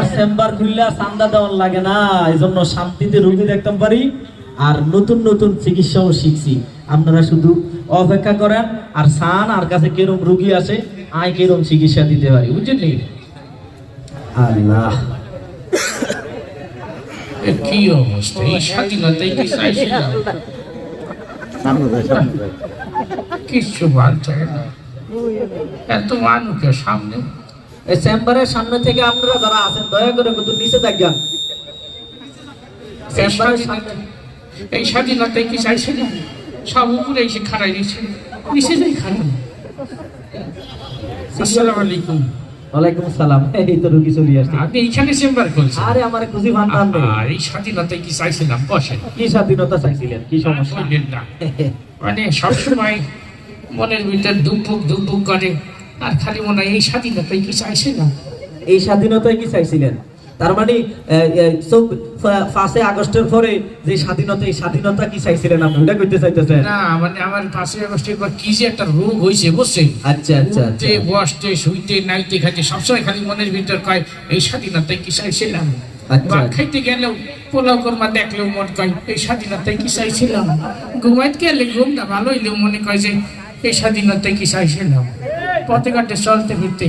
আর chamber খুললে চান্দা দেওয়ার লাগে না। এই জন্য শান্তিতে রুগী দেখতে পারি আর নতুন নতুন চিকিৎসাও শিখছি। আপনারা শুধু অপেক্ষা করেন আর সান আর কাছে কিরম রুগী আসে আয় কিরম চিকিৎসা দিতে পারি। নি? আল্লাহ। কি অবস্থা? এই স্বাধীনতায় কি চাইছিলাম কিচ্ছু বাড়ছে না। এত মানুষের সামনে এই চেম্বারের সামনে থেকে আপনারা যারা আছেন দয়া করে কিন্তু নিচে থাকবেন চেম্বারের সামনে। স্বাধীনতা- এই কি চাইছিলাম সব উপরে এসে খাড়াই দিয়েছে। নিচে যাই আসসালামু আলাইকুম। ওয়ালাইকুম সালাম এই তো রুগী চলে আসছে। আপনি এইখানে চেম্বার খুলছেন? আরে আমার খুশি নেই। এই স্বাধীনতায় কি চাইছিলাম? বসেন। কি স্বাধীনতা চাইছিলেন? কি সমস্যা? মানে সবসময় মনের ভিতর দুপুক দুপুক করে। আর খালি মনে হয় এই স্বাধীনতায় কি চাইছিলাম এই স্বাধীনতায় কি চাইছিলেন? তার মানে আগস্টের পরে যে স্বাধীনতা এই স্বাধীনতা কি চাইছিলেন আপনি? ওটা করতে চাইতেছেন? না মানে আমার আগস্টের পর কি যে একটা রোগ হয়েছে বুঝছেন? আচ্ছা আচ্ছা আচ্ছা। উঠতে বসতে শুইতে নাইতে খাইতে সবসময় খালি মনের ভিতর কয় এই স্বাধীনতায় কি চাইছিলাম? আচ্ছা। বা খাইতে গেলেও পোলাও কর্মা দেখলেও মন কয় এই স্বাধীনতায় কি চাইছিলাম? ঘুমাইতে গেলে ঘুমটা ভালো হইলেও মনে কয় যে এই স্বাধীনতায় কি চাইছিলাম? পথে ঘাটে চলতে ফিরতে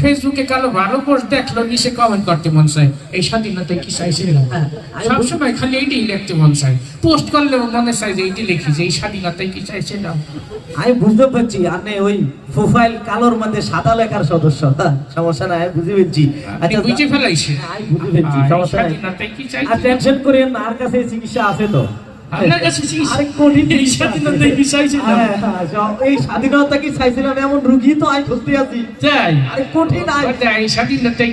ফেসবুকে কালো ভালো পোস্ট দেখল নিচে কমেন্ট করতে মন চায় এই স্বাধীনতায় কি চাইছিলাম হ্যাঁ, আমি সবসময় খালি এইটাই লিখতে মন চায়। পোস্ট করলেও মনে চায় যে এইটি লিখি যে এই স্বাধীনতায় কি চাইছিলাম আমি বুঝতে পারছি আপনি ওই প্রোফাইল কালোর মধ্যে সাদা লেখার সদস্য। হ্যাঁ, সমস্যা নাই বুঝে পেরেছি আচ্ছা বুঝে ফেলাইছে আমি বুঝে আর সমস্যা নাই। টেনশন করেন আর কাছে চিকিৎসা আছে তো। আপনার কাছে এই? হ্যাঁ, হ্যাঁ, সব- এই স্বাধীনতা কি চাইছিলাম? এমন রুগী তো আমি খুঁজতে আছি তাই? আরে কঠিন আই ওটা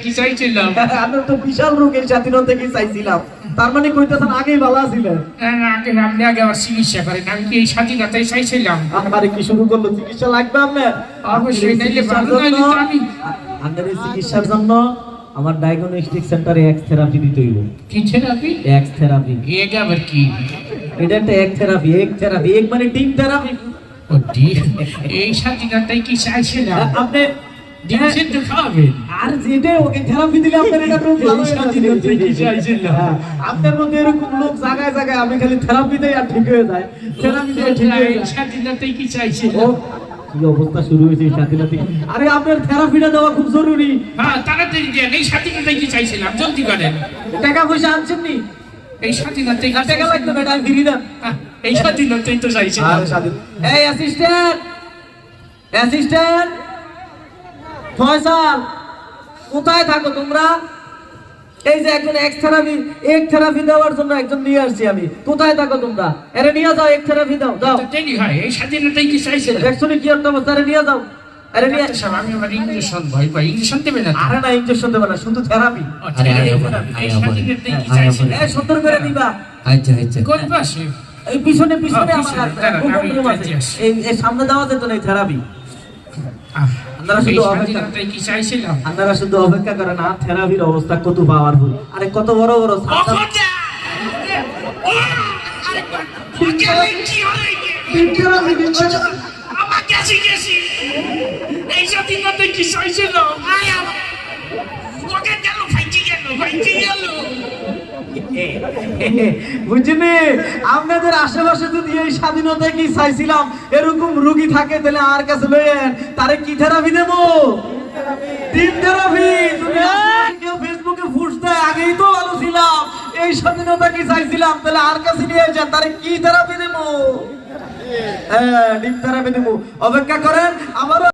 কি চাইছিলাম? আমরা তো বিশাল রোগ স্বাধীনতা কি চাইছিলাম? তার মানে কইতেছেন আগেই ভালো ছিলেন হ্যাঁ, আগে আপনি আগে আমার চিকিৎসা করেন আমি কি এই স্বাধীনতায় চাইছিলাম? আমারে কি শুরু করল? চিকিৎসা লাগবে আপনার? অবশ্যই, নাইলে ভালো নাইলে আমি- আপনার চিকিৎসার জন্য আমার ডায়াগনস্টিক সেন্টারে এক্স থেরাপি দিতে হইব। কি থেরাপি এক্স থেরাপি এগ আবার কি? এটা একটা এক থেরাপি এক থেরাপি এক মানে টিম থেরাপি ও এই স্বাধীনতায় কি চাইছিলাম আপনি ডিম খাওয়াবেন? আর যেটা ওকে থেরাপি দিলে আপনার এটা খুব ভালো হয়ে? হ্যাঁ, আপনার মধ্যে এরকম লোক জায়গায় জায়গায় আমি খালি থেরাপি দেই আর ঠিক হয়ে যায়। থেরাপি দিয়ে ঠিক হয়ে এই যায়। কি চাইছিলাম কি অবস্থা শুরু হয়েছে এই স্বাধীনতা? আরে আপনার থেরাপিটা দেওয়া খুব জরুরি। হ্যাঁ তাড়াতাড়ি দেন এই কি চাইছিলাম? জলদি করেন। টাকা পয়সা আনছেন নি এই কি না টাকা লাগবে না আমি ফিরি না হ্যাঁ, এই স্বাধীনতাই তো চাইছিলাম। আরে স্বাধীন এই অ্যাসিস্ট্যান্ট অ্যাসিস্ট্যান্ট ফয়সাল কোথায় থাকো তোমরা? এই যে একজন এক থেরাপি এক থেরাপি দেওয়ার জন্য একজন নিয়ে আসছি আমি। কোথায় থাকো তোমরা? এরে নিয়ে যাও এক থেরাপি দাও যাও তো হয় এই স্বাধীনতায় কি চাইছিলাম দেখছ নি কি একটা অবস্থা এরে নিয়ে যাও। আরে নিয়ে সাহেব, আমি আমার ইঞ্জেকশন ভয় পাই। ইঞ্জেকশন দেবে না আরে না ইনজেকশন দেবে না শুধু থেরাপি। therapy দেবে না। এই সুন্দর করে দিবা। আচ্ছা আচ্ছা। কোন পাশে? এই পিছনে পিছনে আমার। এই সামনে দেওয়া যেত না এই থেরাপি। আপনারা শুধু অপেক্ষা কি চাইছিলাম? আপনারা শুধু অপেক্ষা করেন আর থেরাপির অবস্থা কত পাওয়ারফুল। আরে কত বড় বড় আমাকে কি হলো এই যে? তিন থেরাপি আপনাদের আশেপাশে যদি এই স্বাধীনতা কি চাইছিলাম, এরকম রুগী থাকে, তাহলে আর কাছে লইয়েন তারে কি নিয়ে যান। কি থেরাপি হ্যাঁ থেরাপি দেব। অপেক্ষা করেন, আমারও